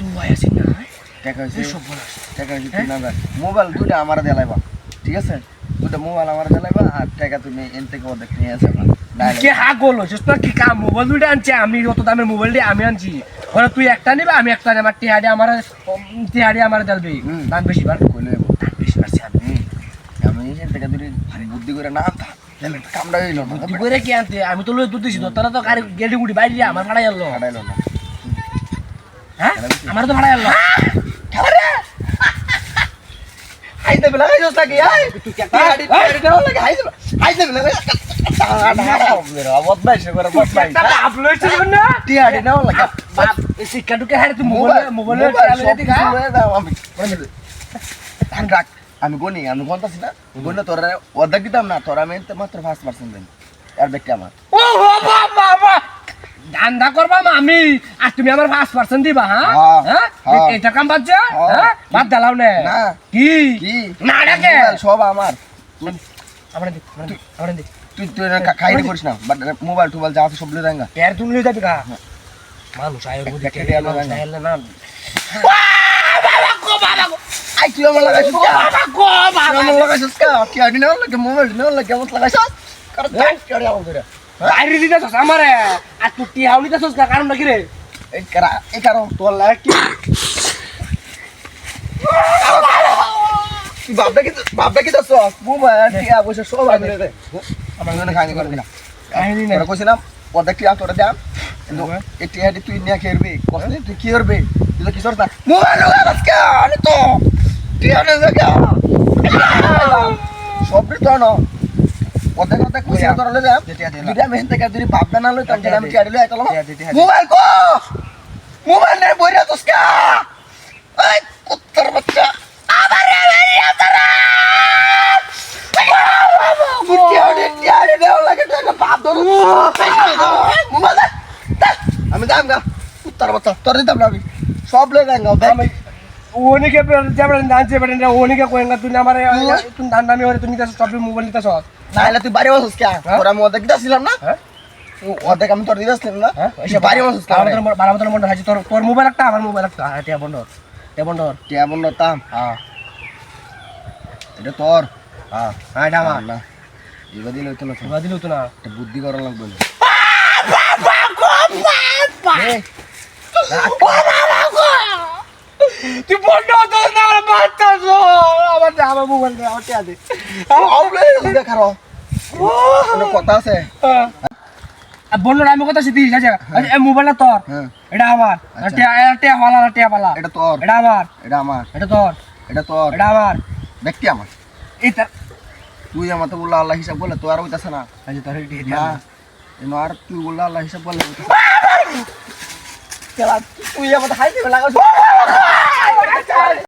তুই আছিস না? টাকা হয়েছে। এই সব বলাস টাকা হয়েছে তিন হাজার। মোবাইল দুইটা আমার দেলাইবা ঠিক আছে? দুইটা মোবাইল আমার দেলাইবা আর টাকা তুমি এন থেকে অর্ধেক নিয়ে আসে কে হা গোল হচ্ছিস তোর কি কাম? মোবাইল দুইটা আনছে আমি অত দামের মোবাইল দিয়ে আমি আনছি। ওরা তুই একটা নিবে আমি একটা নেব টিহাড়ি আমার টিহাড়ি আমার দেলবি। দাম বেশি বার কইলে দাম বেশি বাড়ছে আমি আমি এন থেকে দুই বুদ্ধি করে না আনতাম হইল করে কি আনতে? আমি তো লই দুধ দিছি তো তারা তো গাড়ি গেড়ি গুড়ি বাইরে আমার ভাড়া এলো হারাইলো না। হ্যাঁ? আমার তো ভাড়া হাইতে বেলা গাইছস নাকি আই তুই লাগে? হাইতে হাইতে বেলা গাইছস তুই মোবাইল মোবাইল আমি গনি আমি গন্তাছি না। গনে তোরা অর্ধেক দিতাম না তোরা আমি মাত্র ফার্স্ট পার্সেন্ট দেন। আর দেখতে আমার। ও বাবা বাবা! ধান্দা করবা আমি আর তুমি আমার পাঁচ পার্সেন্ট দিবা হ্যাঁ? হ্যাঁ, হ্যাঁ? হ্যাঁ। এটা কাম বাচ্চা হ্যাঁ। বাদ দিলাম না। কি? না ডাকে সব আমার। দি আমার দি তুই তুই খাই করিস না। বাট মোবাইল টোবাইল যা আছে সব দেঙ্গা এর তুমি লই যাবি কা মানুষ আয় বুঝি কে দিয়ে আলো না বাবা গো বাবা গো। আই তুই আমার লাগাইছিস কা? বাবা গো তুই বাবা আমার লাগাইছিস কা? লাগে মোবাইল নাও লাগে আমার লাগাইছিস? বাইরে দিতেছস আমারে? আর তুই টি হাউনি দিতেছস কারণ নাকি রে? এই কারা এই কারণ তোর লাগে কি? ভাববে কি ভাববে কি দছ মোবাইল টিয়া বসে সব আমি রে আমার জন্য খাইনি করে দিলাম কাহিনী তোরা কইছিলাম অর্ধেক টিয়া তোরা দাম কিন্তু এই টিয়াটি তুই নিয়ে খেরবি। কষ্ট তুই কি করবি? তুই তো কি করছ না মোবাইল আজকে আরে তো টিয়া নে দেখা সব তো না অর্ধেক অর্ধেক কইছিলাম তোরা লই যাম আমি হেনতে কাজ যদি ভাববে না লই তাহলে আমি টিয়া লই আইতাম মোবাইল কো মোবাইল নে বইরা তোসকা এই কুত্তার বাচ্চা! আবার রে! আতারা টিয়াড়ে টিয়াড়ে দেওয়া লাগে টাকা বাপ ধরো মোবাইল দে, দে। আমি দাম গা। কুত্তার বাচ্চা তোর দিতাম না আমি। সব লই যাঙ্গা আমি ওনিকে বেটা না ওনিকে কোয়েঙ্গা তুই আমারে তুই ধান দামি হরে তুই নিতেছস সব মোবাইল নিতেছস নাইলে তুই বাড়ি বসছিস কে হ্যাঁ? তোর অর্ধেক দিতেছিলাম না? হ্যাঁ? অর্ধেক আমি তোর দিতেছিলাম না? হ্যাঁ? এসে বাড়ি বসছিস কে আমাদের বারো বন্ধ আছে তোর তোর মোবাইল একটা আমার মোবাইল একটা। হ্যাঁ টিয়া বন্ধ টিয়া বন্ধ টিয়া বন্ধ তাম হ্যাঁ। এটা তোর। হ্যাঁ হ্যাঁ এটা আমার। না এবার দিলে হইতো না তো। এবার দিল তো না। একটা বুদ্ধি করা লাগবে না। তুই বন্ধ তো না বাচ্চা আমার আমার মোবাইল দে আমার টিয়া দে। আউলে দেখারো কথা আছে। আর বলল আমি কথা শিখি আচ্ছা এই মোবাইলটা তোর। হ্যাঁ। এটা আমার। আচ্ছা। টিয়া পালা টিয়া পালা এটা তোর। এটা আমার। এটা আমার। এটা তোর। এটা তোর। এটা আমার। ব্যক্তি আমার। এটা তুই আমার তো বললা আল্লাহ হিসাব বলে তো আর হইতাছে না। আচ্ছা তোর এনো আর তুই বললা আল্লাহ হিসাব বলে তুই আমার হাই দিবে লাগাস চাই